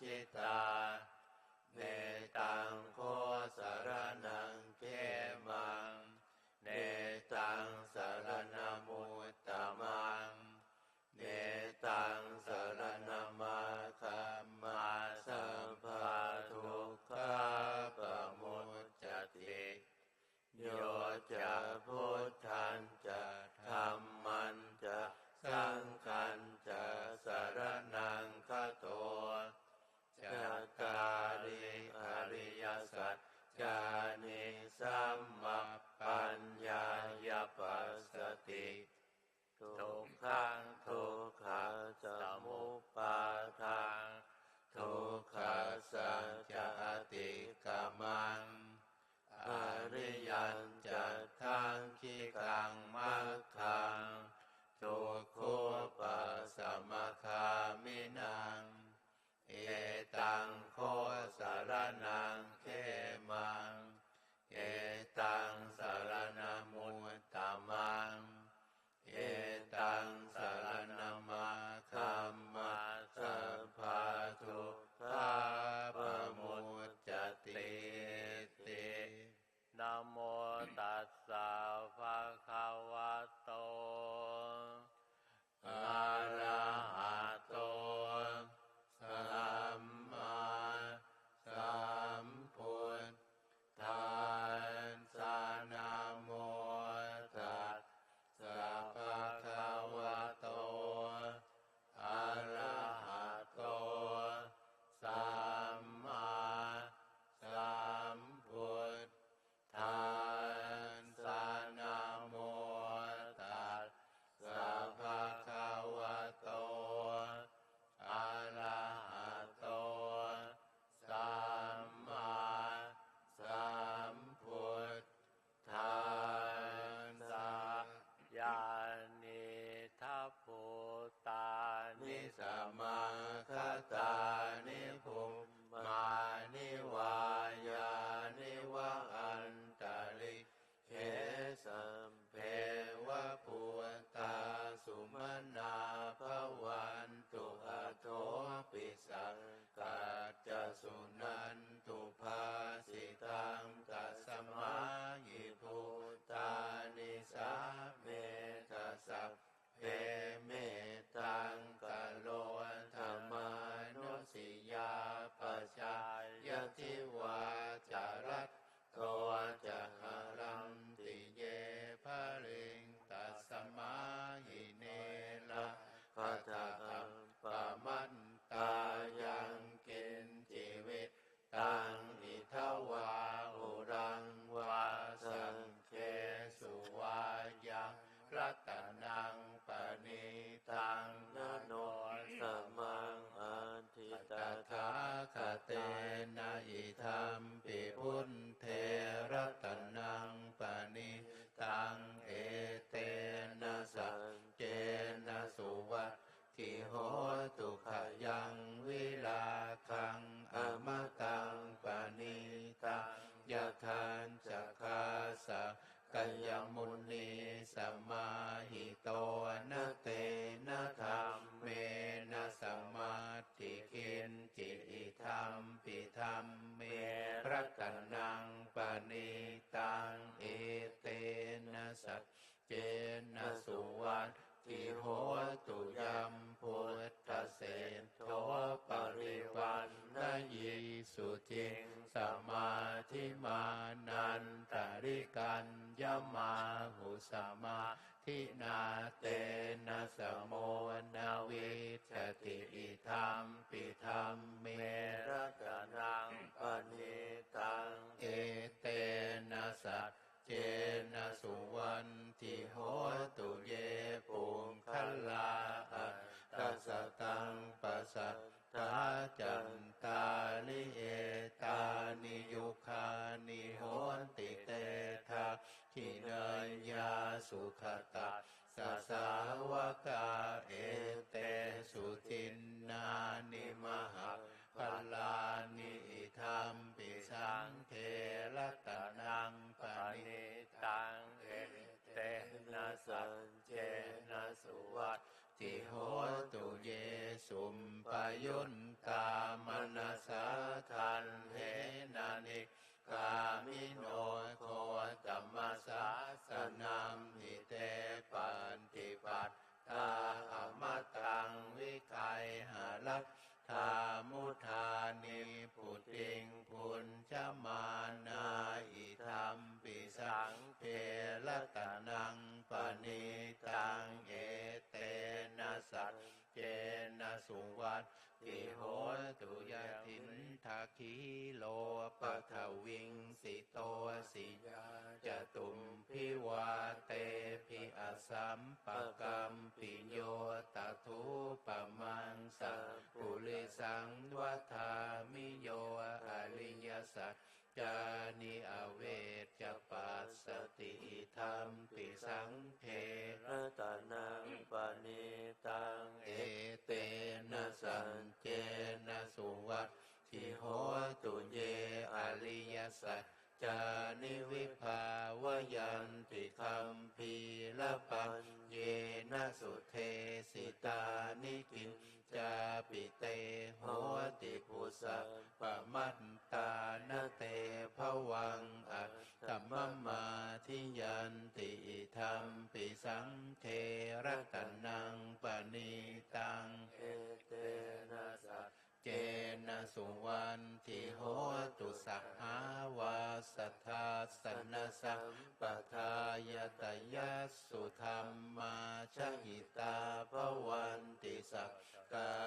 ชิตา เนตังโคสารนา มุทานิปุติงพุนชมานาอิธรรมปิสังเพละตนังปณิตังเอเตนะสัจเจนะสุวัต ติโหตุยาทินทาคีโลปะทวิงสิโตสิยาจตุมพิวาเตพิอสัมปะกัมปิโยตทุปะมังสัปุริสังวัฏามิโยอริยสัจ จานิอเวชจปัสสติธรรมปิสังเทรตานังปณิตังเอเตนะสันเจนะสุวัตทิโหตุเยอริยสัจจานิวิภาวยันติคัมพีละปัญเยนะสุ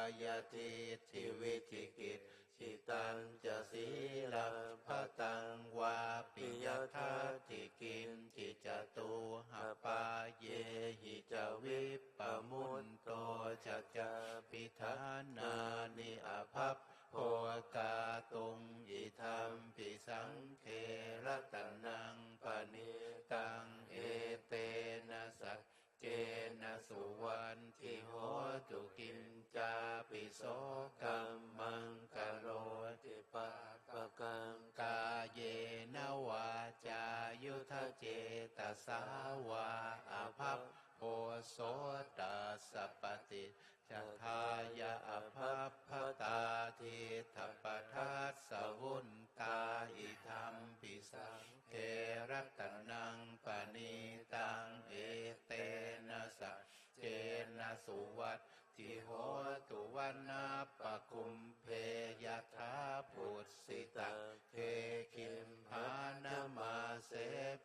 ายทิทิวิธิกิจชิตังจะสีลังพตังวาปิยทัติกินจิจตุหปาเยหิจวิปปมุนโตจัจจาปิทานานิอภัพโภกาตุงอิธรรมปิสังเคระตนังปณิตังเอเตนะสัจ เจนะสุวันทิโหตุกินจาปิโสกัมมังกโรติปะปะกังกาเยนวาจายุทธเจตสาวาอภัพโพโสตสัพปติ จัทายะอภัพพตาทิทัปทัสสะวุนตาอิธรรมปิสังเทรัตนังปณิตังเอเตนะสัจเจนะสุวัตทิโหตุวันนาปะคุมเพยทาปุตสิตังเทคิมหานามาเส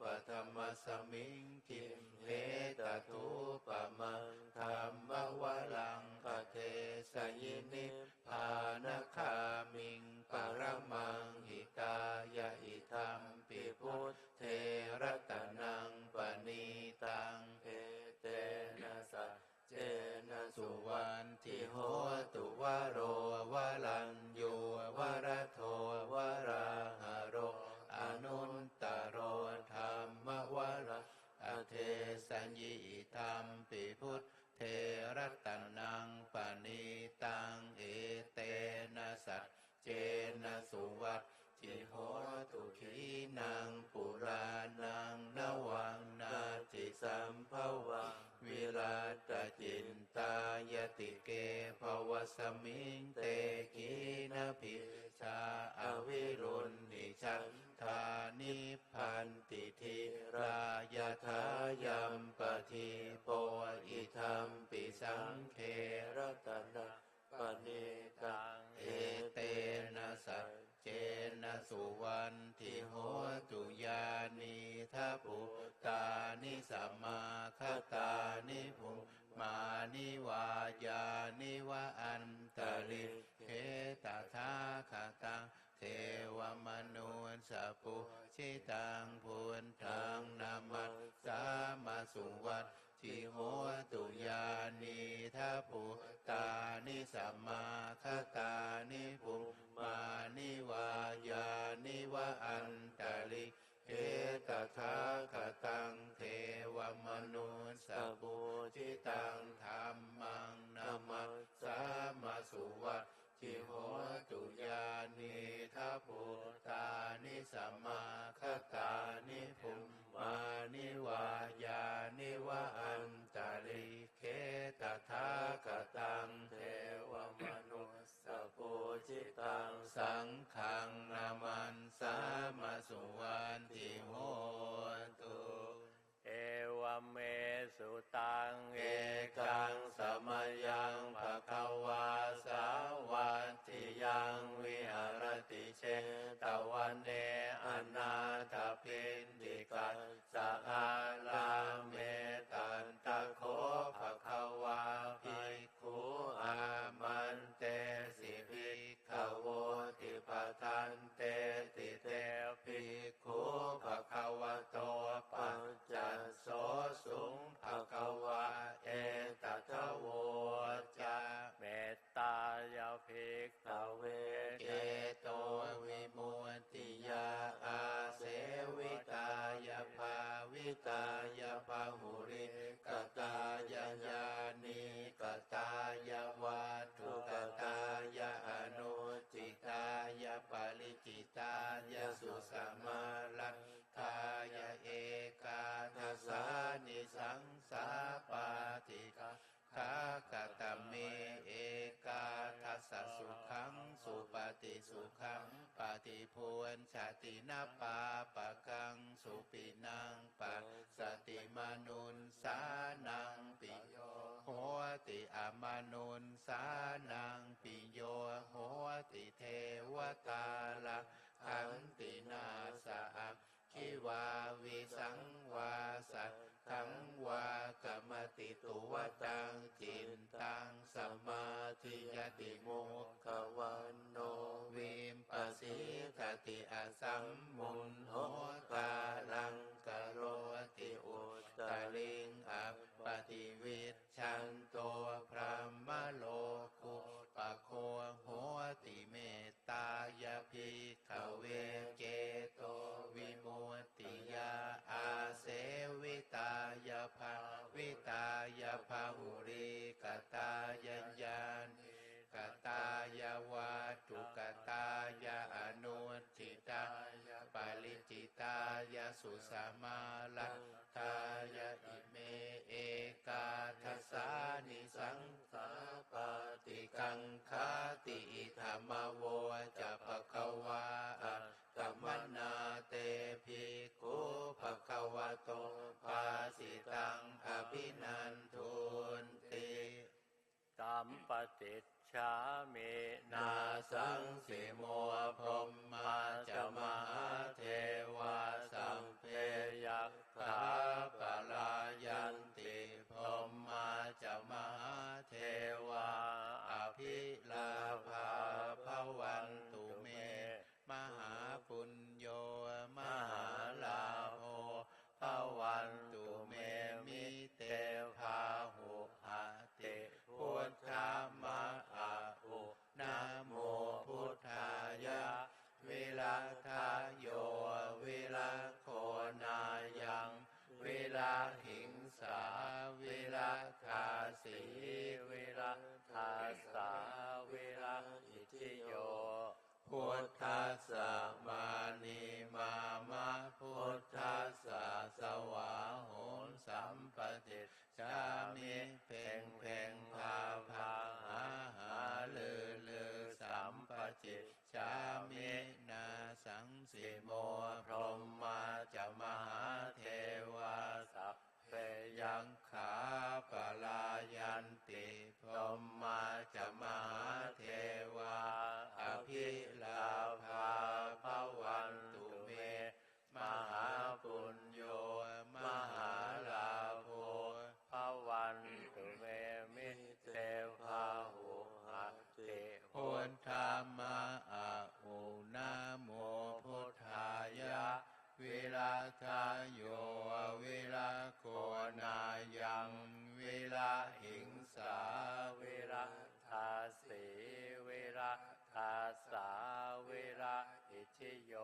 ปธรรมสมิงคิมเหตทุ ยินิพานคามิงปรมังหิตายะอิธรรมปิพุทเทระตะนังปณิตังเอเตนะสัจเจนะสุวันทิโหตุวโรวลันโยวรโทวราหโรอนุนตโรธรรมวระอเทสัญญิธรรมปิพุทธ เทระตนังปณิตังเอเตนะสัจเจนะสุวัตทิโหตุขีนังปุรานังนวังนาติสัมภวังวิราตจินตายติเกภวสมิงเตกีนภิชาอวิรุณนิชัน ธานิพันติทิรายทายัมปทิโปอิธรรมปิสังเครัตนะปณิตังเอเตนะสัจเจนะสุวันทิโหตุยานิทัพพุตานิสัมมาคตานิภูมานิวายานิวะอันตริเขตถาคตัง เทวมนุษย์สัพพุชิตังพุทังนามัสสามาสุวัตทิโหตุยานิทัพุตานิสัมมาคตานิภูมานิวายานิวะอันตลิเอตถาคตังเทวมนุษย์สัพพุชิตังธรรมังนามัสสามาสุวัต ทิโหตุยานิทัพุตานิสัมมาคตานิภูมมานิวายานิวะอันตลิเกตถาคตังเทวมนุสัพพุชิตังสังขังนามันสามาสุวันติโหต เมสุตังเอกังสมยังภะคะวาสาวัติยังวิหารติเชตวันเนอนาถ สุขังปฏิพวนชาตินาปาปะกังสุปินังปัสติมานุนสานังปิโยโหติอามานุนสานังปิโยโหติเทวตาลักขันตินาสะคิวาวิสังวาสัต ทังวากรรมติตุวตังจินตังสมาธิยติโมขวันโนวิมปสิทติอสัมมุนโหตาลังกโรติอุตตลิงอัปปติวิชชันโตพระมโลกุปะโคโหติเมตตายายาสุสมาลัทายาอิเมเอกาทัสานิสังสาปาติกังคาติธรรมโวจะภะคะวาอะกัมมนาเตภิกขุภะคะวะโตภาสิตังอภินันทุนติสัมปติามินาสังสิโมพรมมาจะมหาเทวาสังเพยักขา ทายโยวิลาโคนายังวิลาหิงสาวิรัทาสีวิรัทาสาวิรัอิชิโย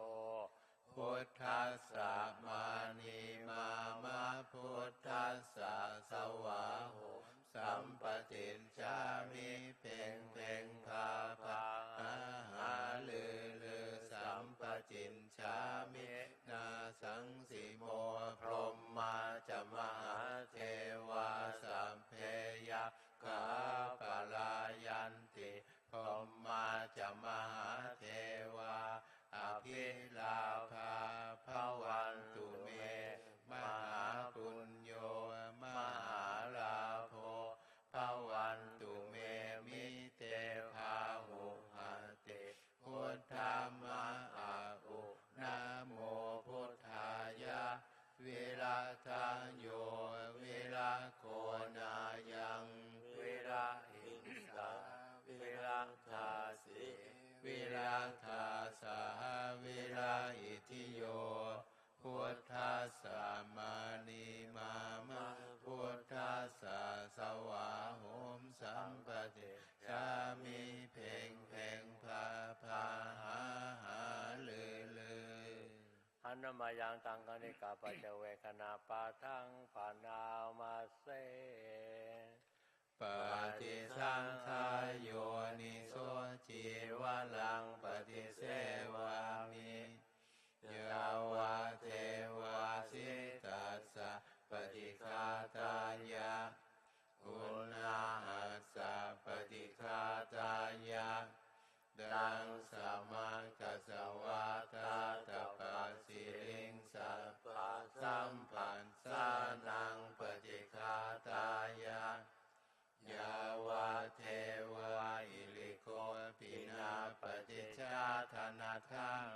วิราสีวิราคาสาวิราอิทิโยพุทธัสสะมานีมามาพุทธัสสะสวาโหมสัมปติชามิเพ่งเพ่งพาพาหาหาลือลือหันมายังตังกนิกาปัจเจเวคณาปาทังปานามาเส ปฏิสังขายโยนิโสจีวลังปฏิเสวามิยาวาเทวาสิตัสสะปฏิคาตายะอุณาหัสสะปฏิคาตายะดังสมากัสวาตาตปัสสิลิงสัพพะสัม ชาธนาทัง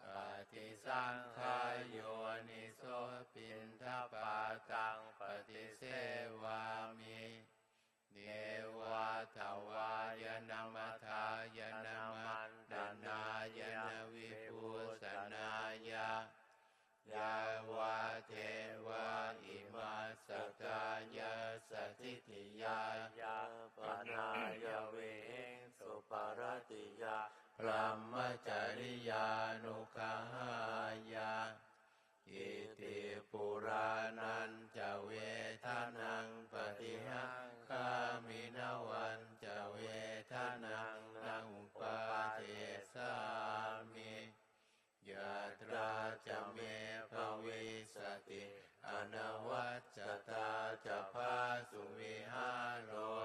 ปฏิสังขายโยนิโสปินทปาตังปฏิเสวามิเนวาทวายนามัทายนามันดานายนวิภูสนายะยาวาเทวาอิมาสกายาสถิติยายาปนายเวงสุปารติยา พรหมจริยานุขหายาอิติปุรานันจะเวทานังปฏิหังคามินาวันจะเวทานังนังปาเทสามิยาตราจะเมภวิสติ อนวัจจตาจะพาสุวิหารโร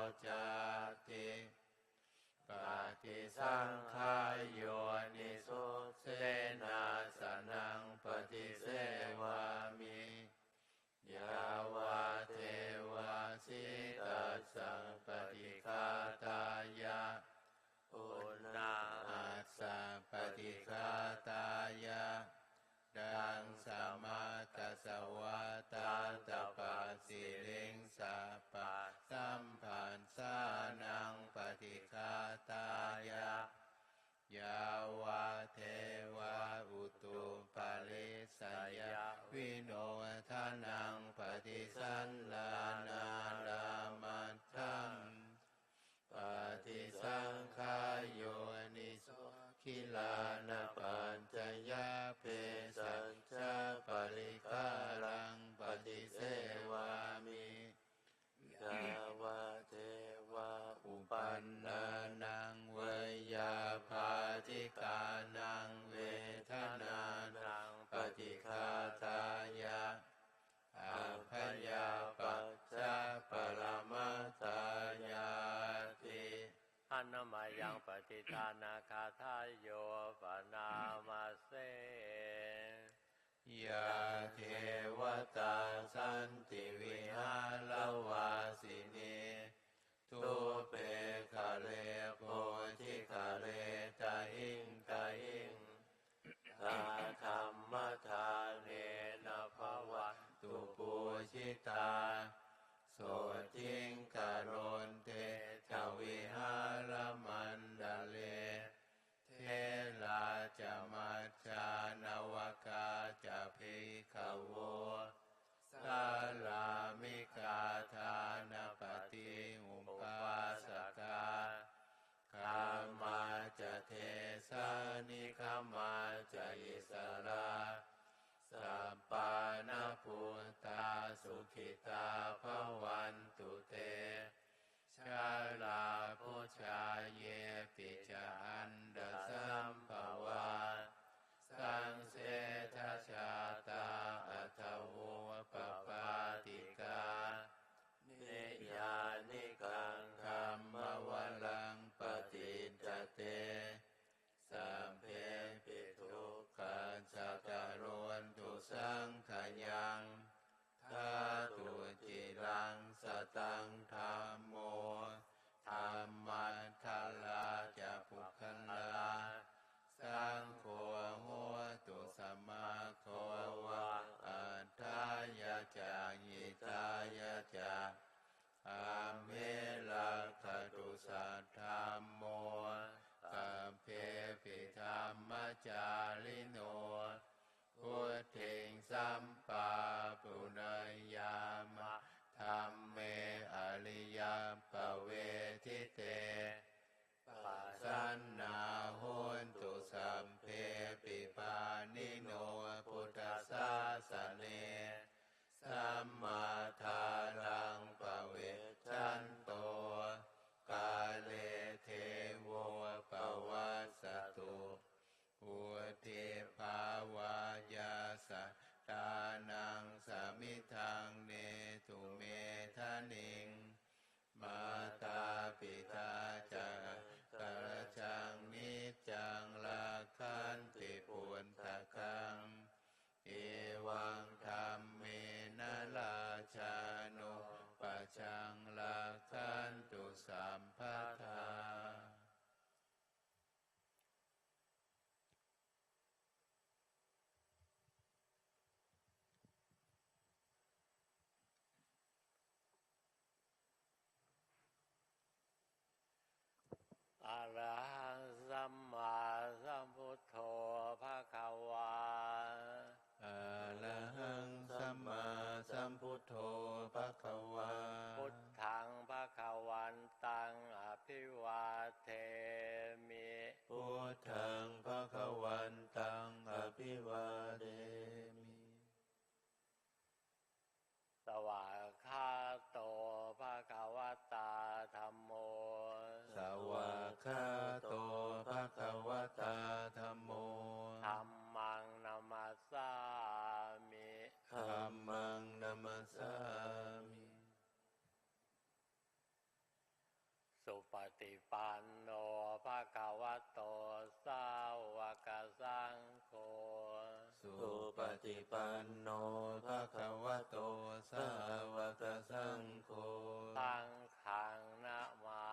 ฏิสังขายโยนิโสเสนาสนังปฏิเสวามิยาวาเทวาสิตัสสังปฏิคาตายะอุณาอาสาปฏิคาตายะดังสมากัสวาตาตปัสสิลิงสั คิลานะปัญจยาเพสัญชาปริคารังปฏิเสวามิยาวาเทวาอุปันนานังเวยาภาธิกานังเวทนานังปฏิคาตายะอาพยาปัจจาปรมาตายาติหันมายังปฏิทานา ป ขิตาภวันตุเต ชาลาพุชาเยปิจันดสัมภวาสังเสทชา สตังธรรมโมธรรมันทลาจะปุคลาสังโฆโหตุสมาโควะอัตตายะจายิตายะจาอาเมลักขตุสัต นิงมาตาปิตาจักกระจังนิจังลาคันติปุนตะคัง เอวังธรรมเมนะลาชานุปะชังลาคันตุสัมภะทา อะระหัง สัมมาสัมพุทโธภะคะวาอะระหังสัมมาสัมพุทโธภะคะวาพุทธังภะคะวันตังอภิวาเทมิพุทธังภะคะวันตังอภิวาเดมิสวากขาโตภะคะวต ติปันโนภะคะวะโตสาวกสังโฆสุปฏิปันโนภะคะวะโตสาวกสังโฆสังขังนะมา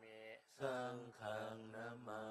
มิสังขังนามา